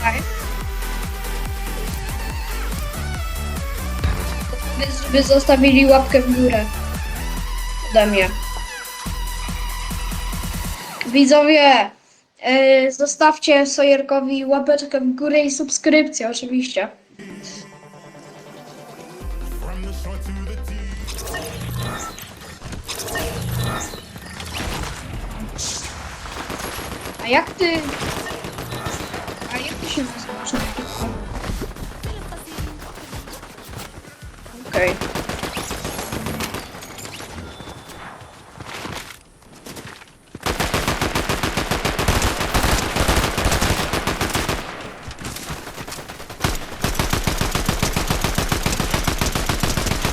Okej. By- Żeby zostawili łapkę w górę ode mnie. Widzowie, yy, zostawcie Sojerkowi łapeczkę w górę i subskrypcję oczywiście. A jak ty... Okej.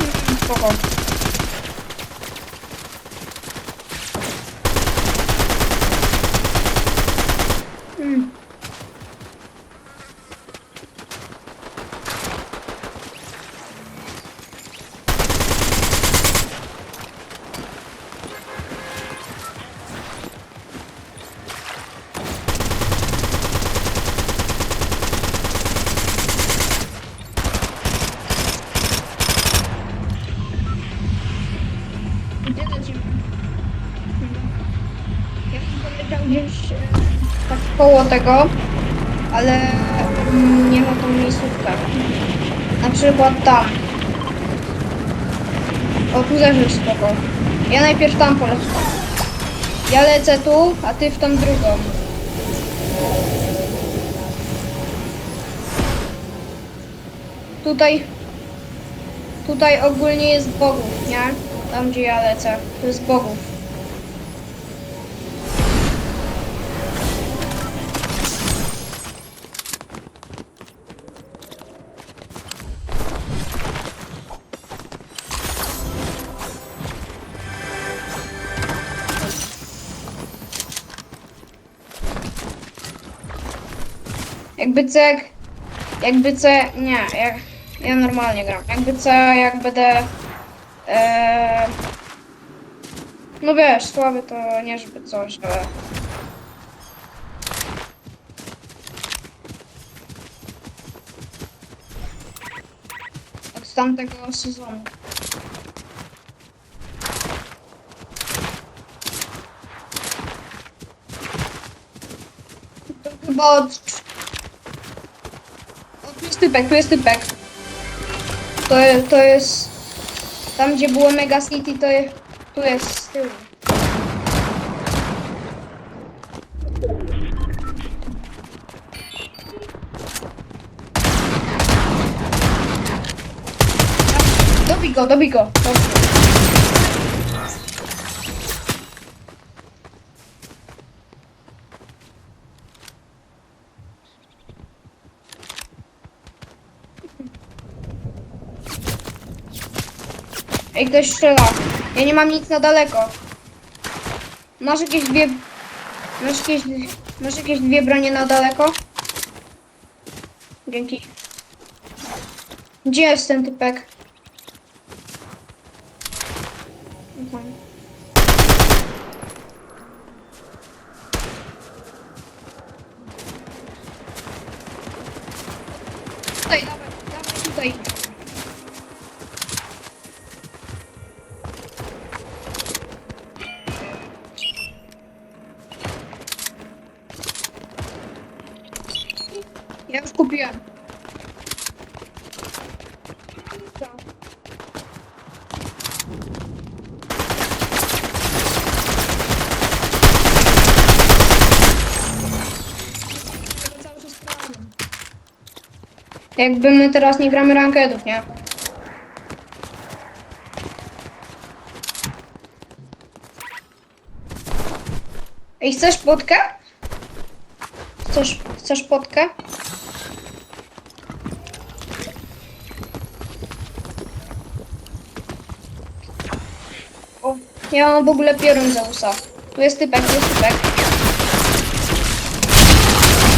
Mm, Spoko. Mm. Gdzie to ci? Ja powiedział gdzieś e, tak koło tego, ale nie ma tą miejscówkę. Na przykład tam. O, tu też spoko. Ja najpierw tam polecę. Ja lecę tu, a ty w tą drugą. Tutaj Tutaj ogólnie jest bogów, nie? Tam gdzie ja lecę. To jest bogów. Jakby cek, jakby co, nie, jak, ja normalnie gram. Jakby co, jak będę, e, no wiesz, słaby to nie żeby coś, ale... Od tamtego sezonu. To chyba od typek, tu jest typek. To, to jest... Tam, gdzie było Mega City, to jest... Tu jest z tyłu. Dobij go, dobij go. Dobrze. Ej, ktoś. Ja nie mam nic na daleko. Masz jakieś dwie... Masz jakieś... Masz jakieś dwie bronie na daleko? Dzięki. Gdzie jest ten typek? Tutaj, dawaj, dawaj tutaj. Jakby my teraz nie gramy rankedów, nie? Ej, chcesz potkę? Chcesz, chcesz potkę? O, ja mam w ogóle piorun za usa. Tu jest typek, tu jest typek.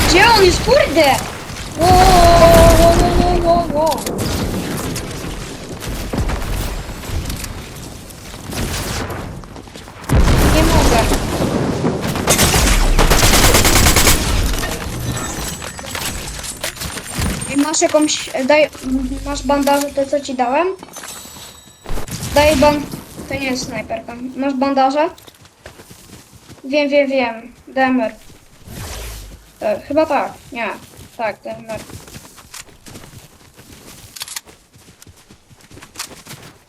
Gdzie on jest? Kurde! Wow, wow, wow. Nie mogę. masz jakąś, daj, masz bandaże, te co ci dałem? Daj ban... To nie jest snajperka. Masz bandaże? Wiem, wiem, wiem. Demer. E, chyba tak. Nie. Tak, Demer.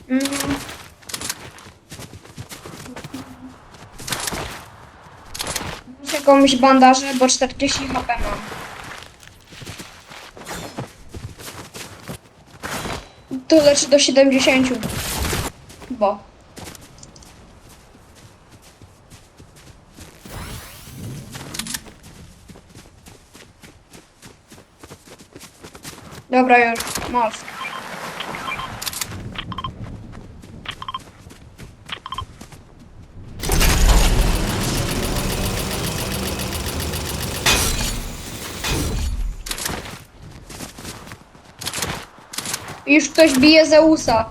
Mm. Jakąś bandażę, bo 40 HP mam. To leczy do 70. Bo. Dobra, już. Masz. Już ktoś bije Zeusa.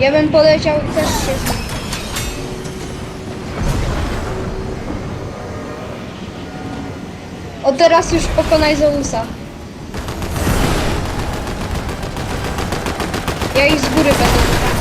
Ja bym poleciał i też się. O teraz już pokonaj Zeusa. Ja ich z góry będę wytaczał.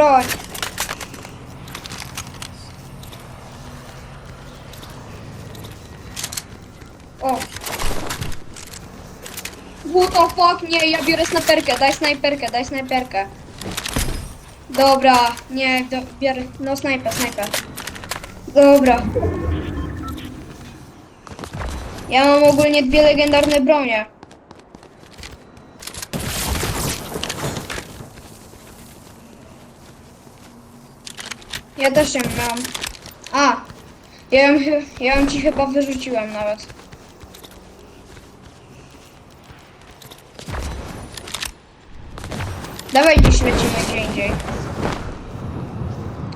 Broń. O. What the fuck? Nie, ja biorę snajperkę, daj snajperkę, daj snajperkę. Dobra, nie, do, biorę, no snajper, snajper. Dobra. Ja mam ogólnie dwie legendarne bronie. Ja też ją mam. A! Ja ją, ja ją ci chyba wyrzuciłem nawet. Dawaj dziś lecimy gdzie indziej.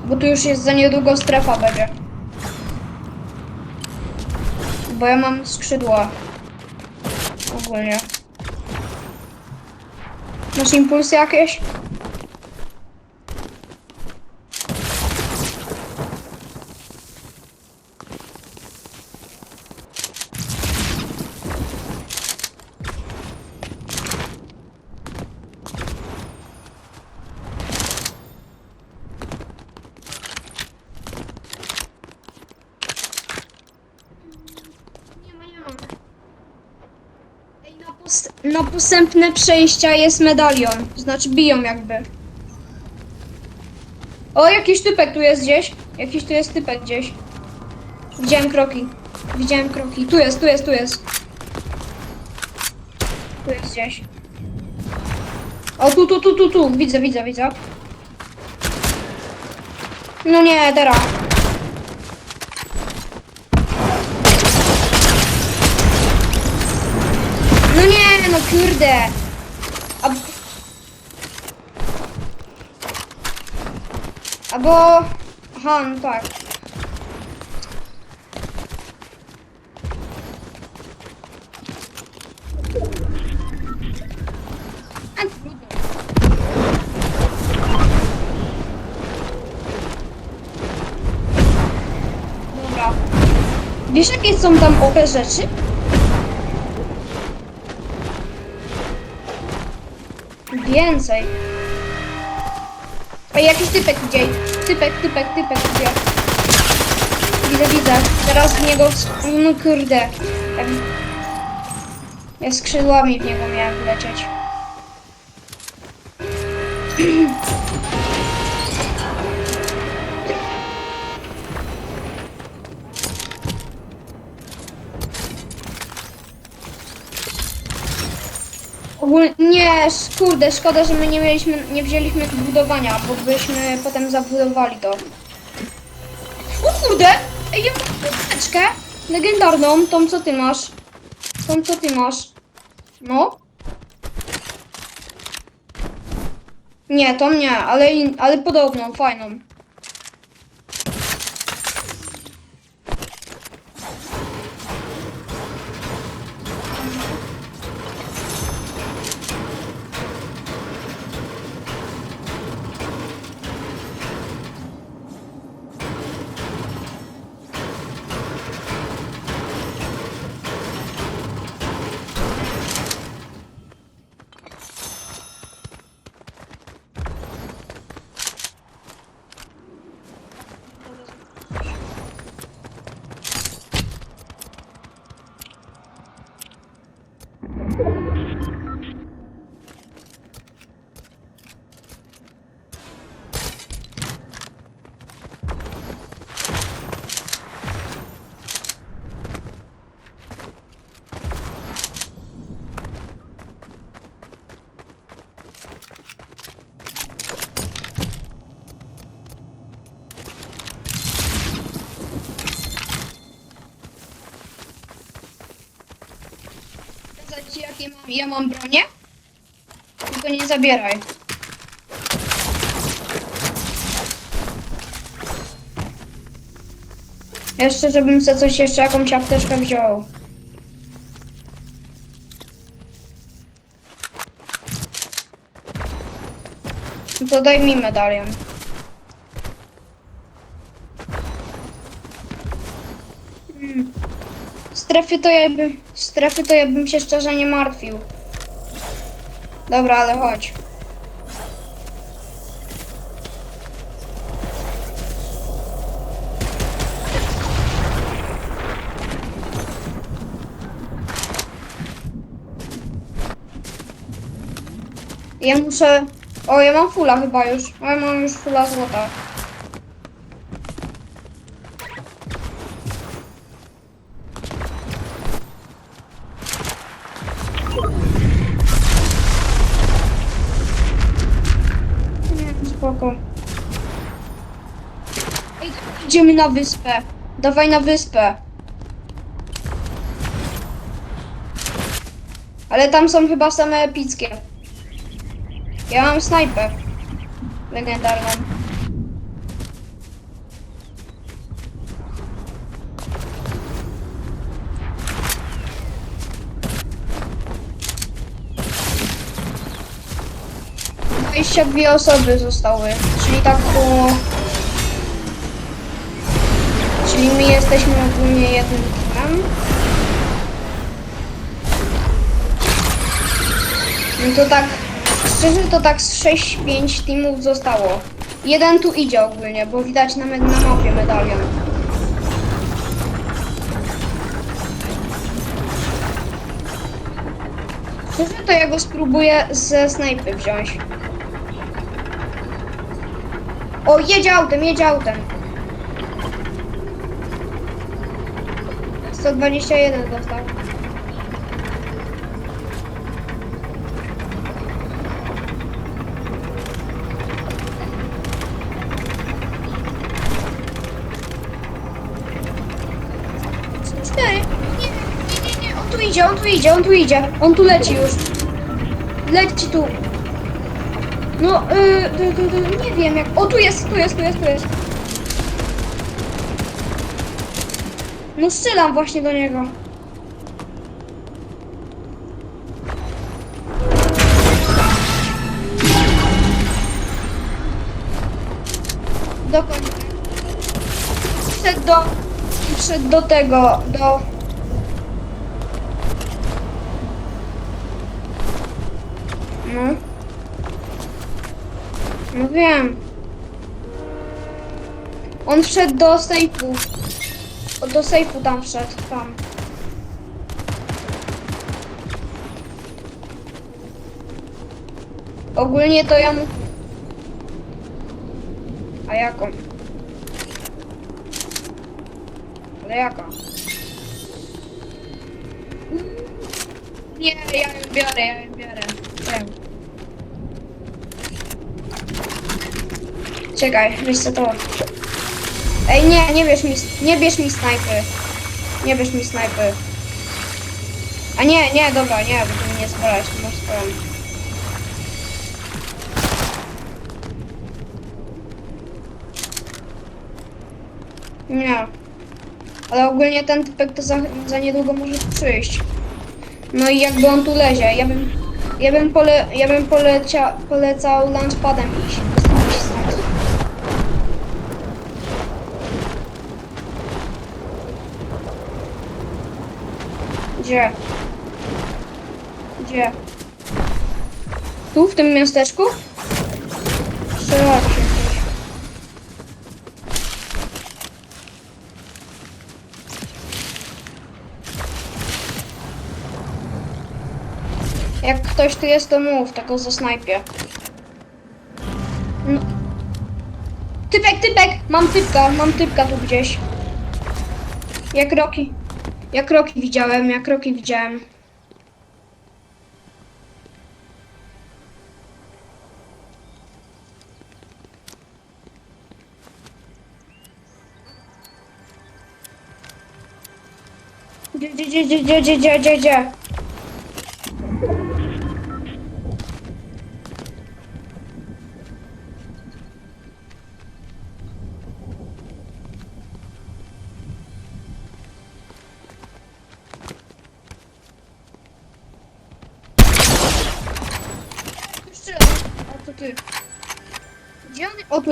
Bo tu już jest za niedługo strefa będzie. Bo ja mam skrzydła. Ogólnie. Masz impulsy jakieś? Nie ma, nie ma. Ej, na, pos- na postępne przejścia jest medalion. Znaczy biją jakby. O, jakiś typek tu jest gdzieś. Jakiś tu jest typek gdzieś. Widziałem kroki. Widziałem kroki. Tu jest, tu jest, tu jest. Tu jest gdzieś. O, tu, tu, tu, tu, tu. Widzę, widzę, widzę. No nie, teraz. kurde! A... Albo... Aha, no tak. Wiesz jakie są tam owe rzeczy? Więcej. A jakiś typek idzie. Typek, typek, typek idzie. Widzę, widzę. Teraz w niego... No kurde. Ja, skrzydłami w niego miałem wlecieć. Ogólnie, nie, kurde, szkoda, że my nie mieliśmy, nie wzięliśmy budowania, bo byśmy potem zabudowali to. O kurde! Ej, ja mam apteczkę legendarną, tą co ty masz. Tą co ty masz. No. Nie, tą nie, ale, ale podobną, fajną. Ja mam bronię? Tylko nie zabieraj. Jeszcze, żebym sobie coś jeszcze, jakąś apteczkę wziął. No to daj mi medalion. Hmm. Strefy to ja bym, strefy to ja bym się szczerze nie martwił. Dobra, ale chodź. Ja muszę... O, ja mam fula chyba już. O, ja mam już fula złota. Na wyspę. Dawaj na wyspę. Ale tam są chyba same epickie. Ja mam snajper. Legendarną. Dwie osoby zostały, czyli tak po... Czyli my jesteśmy ogólnie jednym teamem. No to tak, szczerze to tak z 6-5 teamów zostało. Jeden tu idzie ogólnie, bo widać na, me- na mapie medalion. Szczerze to ja go spróbuję ze snajpy wziąć. O, jedzie autem, jedzie autem. 121 dostał. Cztery. Nie, nie, nie, nie, on tu idzie, on tu idzie, on tu idzie. On tu leci już. Leci tu. No, yy, nie wiem jak. O, tu jest, tu jest, tu jest, tu jest. No strzelam właśnie do niego. Do końca. Wszedł do... wszedł do tego, do... No. No wiem. On wszedł do sejfu. O, Do sejfu tam wszedł, tam. Ogólnie to ja mu... A jaką? Ale jaka? Nie, ja ją biorę, ja ją biorę. Wiem. Czekaj, wiesz co to? Ej, nie, nie bierz mi, nie bierz mi snajpy. Nie bierz mi snajpy. A nie, nie, dobra, nie, bo nie spalać, to masz swoją. Nie. Ale ogólnie ten typek to za, za niedługo może przyjść. No i jakby on tu lezie, ja bym, ja bym, pole, ja bym polecia, polecał launchpadem iść. Iść stąd. Gdzie? Gdzie? Tu, w tym miasteczku? Strzelać. Jak ktoś tu jest, to mów, tego za snajpie. No. Typek, typek! Mam typka, mam typka tu gdzieś. Jak roki. Jak roki widziałem, jak roki widziałem. Gdzie, gdzie, gdzie, gdzie, gdzie, gdzie, gdzie,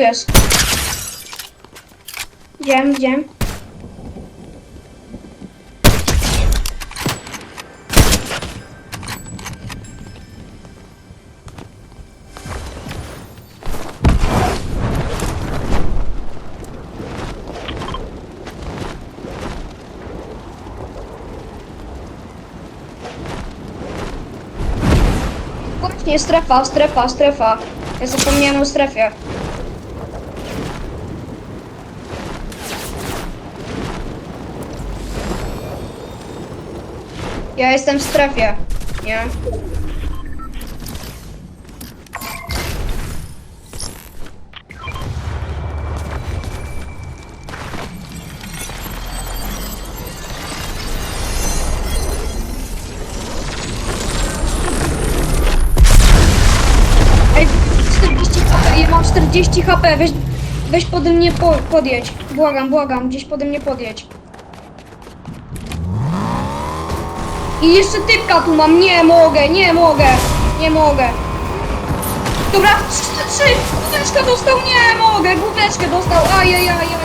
budujesz. Idziemy, idziemy. Właśnie strefa, strefa, strefa. Ja zapomniałem o strefie. Ja jestem w strefie, nie? Ej, 40 HP, ja mam 40 HP, weź, weź pode mnie po, podjedź. Błagam, błagam, gdzieś pode mnie podjedź. I jeszcze typka tu mam, nie mogę, nie mogę, nie mogę. Dobra, 3, główeczkę dostał, nie mogę, główeczkę dostał, ajajajajaj.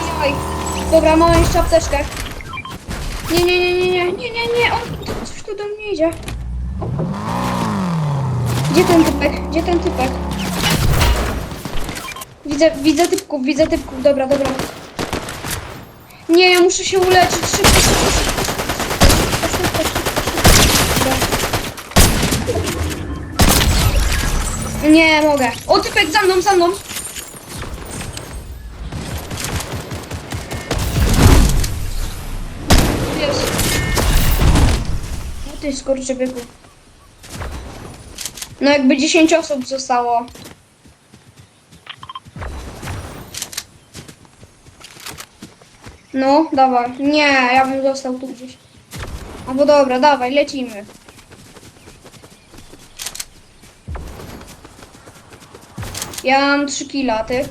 Dobra, mam jeszcze apteczkę. Nie, nie, nie, nie, nie, nie, nie, nie, on coś tu do mnie idzie. Gdzie ten typek? Gdzie ten typek? Widzę, widzę typków, widzę typków. Dobra, dobra. Nie, ja muszę się uleczyć. Szybko, szybko. szybko, szybko, szybko. Dobra. Nie mogę. O, typek, za mną, za mną. Jest. O ty skurczybyku. No jakby 10 osób zostało. No, dawaj. Nie, ja bym został tu gdzieś. Albo dobra, dawaj, lecimy. Ja mam 3 kila, ty.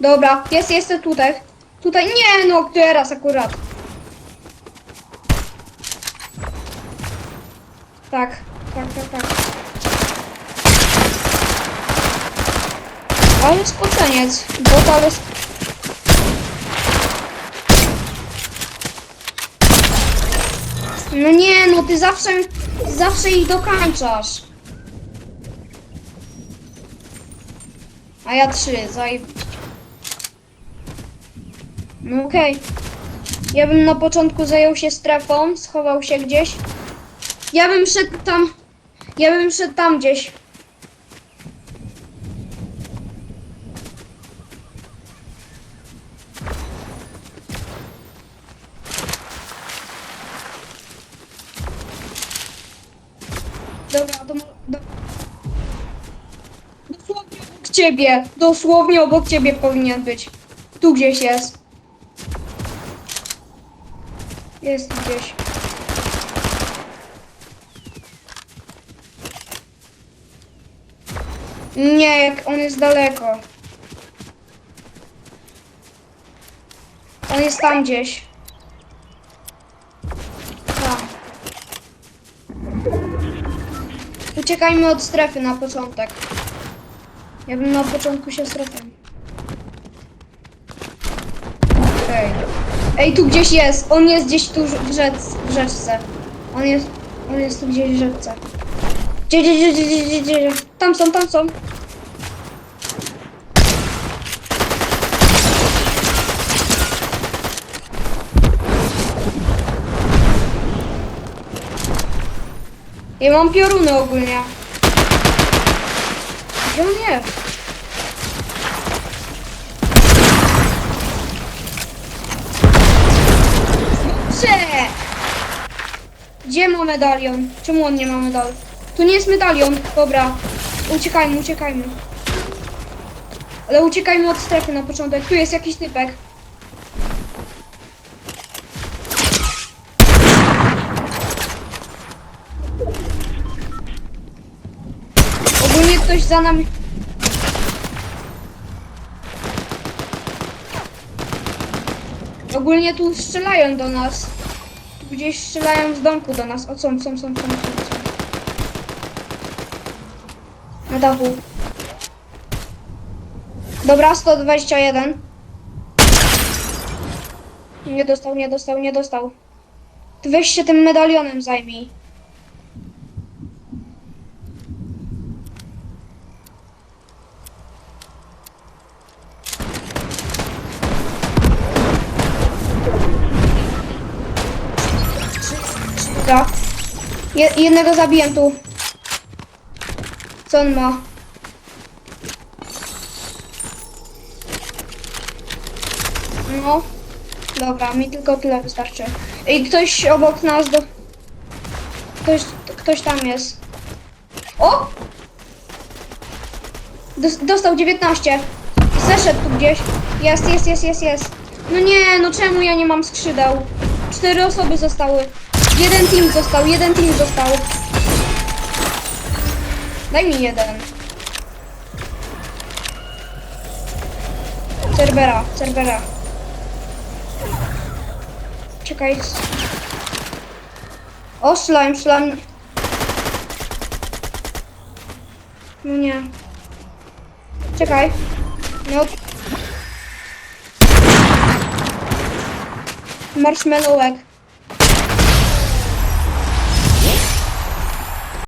Dobra, jest, jestem tutaj. Tutaj, nie no, teraz akurat. Tak, tak, tak, tak. Ale spoceniec, bo to jest... No nie, no ty zawsze, zawsze ich dokańczasz. A ja trzy, zaj... No okej. Ja bym na początku zajął się strefą, schował się gdzieś. Ja bym szedł tam... Ja bym szedł tam gdzieś. Dobra, to... mo- Do... Dosłownie obok ciebie. Dosłownie obok ciebie powinien być. Tu gdzieś jest. Jest gdzieś. Nie, jak on jest daleko. On jest tam gdzieś. Tam. Uciekajmy od strefy na początek. Ja bym na początku się strefem. Okej. Ej, tu gdzieś jest. On jest gdzieś tu w, rzec, w rzeczce. On jest, on jest tu gdzieś w rzeczce. Gdzie, gdzie, gdzie, gdzie, gdzie, gdzie, gdzie? Tam są, tam są. Ja mam pioruny ogólnie. Gdzie on jest? Gdzie ma medalion? Czemu on nie ma medalion? Tu nie jest medalion. Dobra. Uciekajmy, uciekajmy. Ale uciekajmy od strefy na początek. Tu jest jakiś typek. Ogólnie ktoś za nami... Ogólnie tu strzelają do nas. Gdzieś strzelają z domku do nas. O, są, są, są, są, są. są. Na dachu. Dobra, 121. Nie dostał, nie dostał, nie dostał. Ty weź się tym medalionem zajmij. Jednego zabiłem tu. Co on ma? No. Dobra, mi tylko tyle wystarczy. I ktoś obok nas do... Ktoś, ktoś tam jest. O! Dos, dostał 19. Zeszedł tu gdzieś. Jest, jest, jest, jest, jest. No nie, no czemu ja nie mam skrzydeł? Cztery osoby zostały. Jeden team został, jeden team został. Daj mi jeden. Cerbera, Cerbera. Czekaj. O, slime, slime. No nie. Czekaj. No. Marshmallowek.